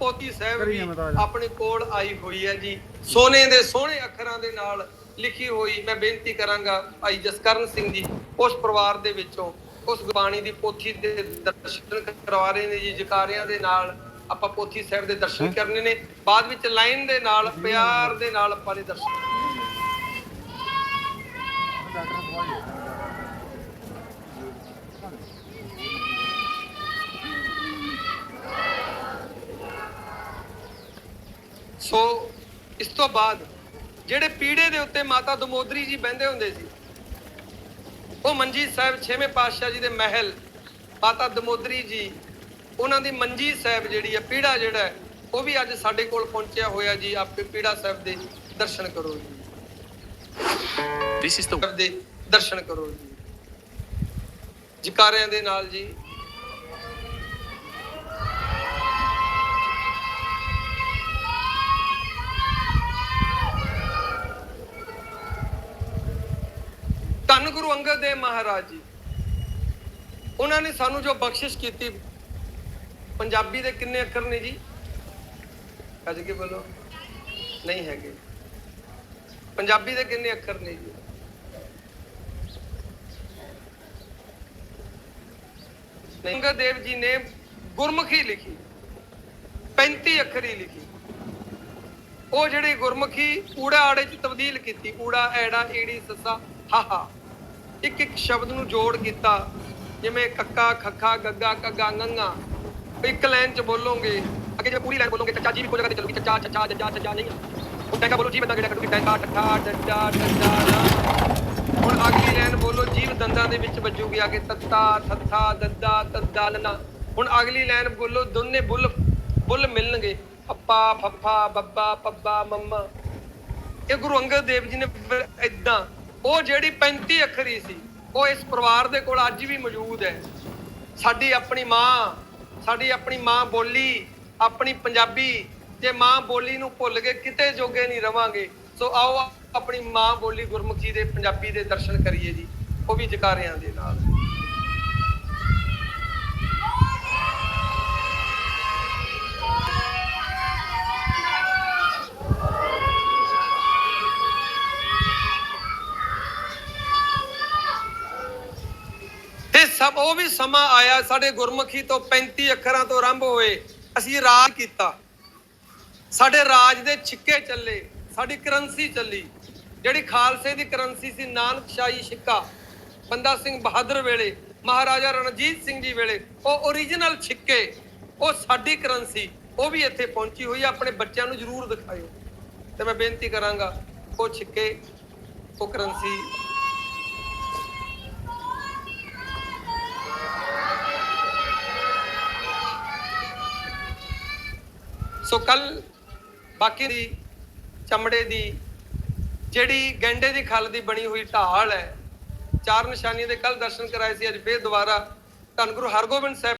ਪੋਤੀ ਸਾਹਿਬ ਰਾਜ। ਆਪਣੇ ਕੋਲ ਆਈ ਹੋਈ ਹੈ ਜੀ। ਸੋਨੇ ਦੇ ਸੋਹਣੇ ਅੱਖਰਾਂ ਦੇ ਨਾਲ ਲਿਖੀ ਹੋਈ ਮੈਂ ਬੇਨਤੀ ਕਰਾਂਗਾ ਭਾਈ ਜਸਕਰਨ ਸਿੰਘ ਜੀ ਉਸ ਪਰਿਵਾਰ ਦੇ ਵਿੱਚੋਂ ਉਸ ਗੁਰਬਾਣੀ ਦੀ ਪੋਥੀ ਦੇ ਦਰਸ਼ਨ ਕਰਵਾ ਰਹੇ ਨੇ ਜੀ ਜਕਾਰਿਆਂ ਦੇ ਨਾਲ ਆਪਾਂ ਪੋਥੀ ਸਾਹਿਬ ਦੇ ਦਰਸ਼ਨ ਕਰਨੇ ਨੇ। ਬਾਅਦ ਵਿੱਚ ਲਾਈਨ ਦੇ ਨਾਲ ਪਿਆਰ ਦੇ ਨਾਲ ਆਪਾਂ ਨੇ ਦਰਸ਼ਨ ਇਸ ਤੋਂ ਬਾਅਦ ਜਿਹੜੇ ਪੀੜੇ ਦੇ ਉੱਤੇ ਮਾਤਾ ਦਮੋਦਰੀ ਜੀ ਬਹਿੰਦੇ ਹੁੰਦੇ ਸੀ ਉਹ ਮੰਜੀ ਸਾਹਿਬ ਛੇਵੇਂ ਪਾਤਸ਼ਾਹ ਜੀ ਦੇ ਮਹਿਲ ਮਾਤਾ ਦਮੋਦਰੀ ਜੀ ਉਹਨਾਂ ਦੀ ਮੰਜੀ ਸਾਹਿਬ ਜਿਹੜੀ ਹੈ ਪੀੜਾ ਜਿਹੜਾ ਉਹ ਵੀ ਅੱਜ ਸਾਡੇ ਕੋਲ ਪਹੁੰਚਿਆ ਹੋਇਆ ਜੀ। ਆਪੇ ਪੀੜਾ ਸਾਹਿਬ ਦੇ ਦਰਸ਼ਨ ਕਰੋ ਜੀ। Is the ਸਾਹਿਬ ਦੇ ਦਰਸ਼ਨ ਕਰੋ ਜੀ। ਜਕਾਰਿਆਂ ਦੇ ਨਾਲ ਜੀ ਧੰਨ ਗੁਰੂ ਅੰਗਦ ਦੇਵ ਮਹਾਰਾਜ ਜੀ। ਉਹਨਾਂ ਨੇ ਸਾਨੂੰ ਜੋ ਬਖਸ਼ਿਸ਼ ਕੀਤੀ, ਪੰਜਾਬੀ ਦੇ ਕਿੰਨੇ ਅੱਖਰ ਨੇ ਜੀ? ਅੱਜ ਕੇ ਬੋਲੋ? ਨਹੀਂ ਹੈਗੇ। ਪੰਜਾਬੀ ਦੇ ਕਿੰਨੇ ਅੱਖਰ ਨੇ ਜੀ? ਅੰਗਦ ਦੇਵ ਜੀ ਨੇ ਗੁਰਮੁਖੀ ਲਿਖੀ। 35 ਅੱਖਰੀ ਲਿਖੀ। ਉਹ ਜਿਹੜੀ ਗੁਰਮੁਖੀ ਊੜਾ ਆੜੇ ਚ ਤਬਦੀਲ ਕੀਤੀ। ਊੜਾ, ਐੜਾ, ਈੜੀ, ਸੱਸਾ, ਹਾਹਾ। ਇੱਕ ਇੱਕ ਸ਼ਬਦ ਨੂੰ ਜੋੜ ਕੀਤਾ। ਜਿਵੇਂ ਕੱਕਾ, ਖੱਖਾ, ਗੱਗਾ, ਕੱਗਾ ngੰਗਾ ਇੱਕ ਲਾਈਨ ਚ ਬੋਲੋਗੇ, ਅੱਗੇ ਜੇ ਪੂਰੀ ਲਾਈਨ ਬੋਲੋਗੇ, ਚੱਚਾ ਜੀ ਵੀ ਕੋਈ ਜਗ੍ਹਾ ਤੇ ਚੱਲੂਗੀ, ਚੱਚਾ ਚੱਚਾ ਜੱਜਾ ਚੱਚਾ ਨਹੀਂ। ਉਹ ਟੈਂਕਾ ਬੋਲੋ ਜੀ ਬੰਦਾ ਕਿਹੜਾ ਕੱਢੂਗੀ ਟੈਂਕਾ ਠੱਠਾ ਡੱਡਾ ਡੱਡਾ ਹੁਣ ਅਗਲੀ ਲਾਈਨ ਬੋਲੋ, ਜੀਵ ਦੰਦਾਂ ਦੇ ਵਿੱਚ ਵੱਜੂਗੀ ਅੱਗੇ, ਤੱਤਾ ਥੱਥਾ ਦੱਦਾ, ਤੱਦਾ ਹੁਣ ਅਗਲੀ ਲਾਈਨ ਬੋਲੋ, ਦੋਨੇ ਬੁੱਲ ਬੁੱਲ ਮਿਲਣਗੇ। ਪੱਪਾ ਫੱਫਾ, ਬੱਬਾ, ਪੱਬਾ, ਮੰਮਾ। ਇਹ ਗੁਰੂ ਅੰਗਦ ਦੇਵ ਜੀ ਨੇ ਇਦਾਂ ਉਹ ਜਿਹੜੀ 35 ਅੱਖਰੀ ਸੀ, ਉਹ ਇਸ ਪਰਿਵਾਰ ਦੇ ਕੋਲ ਅੱਜ ਵੀ ਮੌਜੂਦ ਹੈ। ਸਾਡੀ ਆਪਣੀ ਮਾਂ, ਸਾਡੀ ਆਪਣੀ ਮਾਂ ਬੋਲੀ, ਆਪਣੀ ਪੰਜਾਬੀ, ਜੇ ਮਾਂ ਬੋਲੀ ਨੂੰ ਭੁੱਲ ਕੇ ਕਿਤੇ ਜੋਗੇ ਨਹੀਂ ਰਵਾਂਗੇ, ਸੋ ਆਓ ਆਪਣੀ ਮਾਂ ਬੋਲੀ ਗੁਰਮੁਖੀ ਦੇ ਪੰਜਾਬੀ ਦੇ ਦਰਸ਼ਨ ਕਰੀਏ ਜੀ, ਉਹ ਵੀ ਜਕਾਰਿਆਂ ਦੇ ਨਾਲ ਤੇ ਸਭ ਉਹ ਵੀ ਸਮਾਂ ਆਇਆ ਸਾਡੇ ਗੁਰਮੁਖੀ ਤੋਂ 35 ਅੱਖਰਾਂ ਤੋਂ ਆਰੰਭ ਹੋਏ। ਅਸੀਂ ਰਾਜ ਕੀਤਾ। ਸਾਡੇ ਰਾਜ ਦੇ ਛਿੱਕੇ ਚੱਲੇ, ਸਾਡੀ ਕਰੰਸੀ ਚੱਲੀ। ਜਿਹੜੀ ਖਾਲਸੇ ਦੀ ਕਰੰਸੀ ਸੀ, ਨਾਨਕ ਸ਼ਾਹੀ ਸਿੱਕਾ ਬੰਦਾ ਸਿੰਘ ਬਹਾਦਰ ਵੇਲੇ, ਮਹਾਰਾਜਾ ਰਣਜੀਤ ਸਿੰਘ ਜੀ ਵੇਲੇ, ਉਹ origignal ਛਿੱਕੇ, ਉਹ ਸਾਡੀ ਕਰੰਸੀ, ਉਹ ਵੀ ਇੱਥੇ ਪਹੁੰਚੀ ਹੋਈ ਆਪਣੇ ਬੱਚਿਆਂ ਨੂੰ ਜ਼ਰੂਰ ਦਿਖਾਇਓ। ਤੇ ਮੈਂ ਬੇਨਤੀ ਕਰਾਂਗਾ, ਉਹ ਛਿੱਕੇ, ਉਹ ਕਰੰਸੀ ਸੋ ਕੱਲ ਬਾਕੀ ਦੀ ਚਮੜੇ ਦੀ ਜਿਹੜੀ ਗੈਂਡੇ ਦੀ ਖਲ ਦੀ ਬਣੀ ਹੋਈ ਢਾਲ ਹੈ, ਚਾਰ ਨਿਸ਼ਾਨੀਆਂ ਦੇ ਕੱਲ ਦਰਸ਼ਨ ਕਰਾਏ ਸੀ, ਅੱਜ ਫੇਰ ਦੁਬਾਰਾ ਧੰਨ ਗੁਰੂ ਹਰਗੋਬਿੰਦ ਸਾਹਿਬ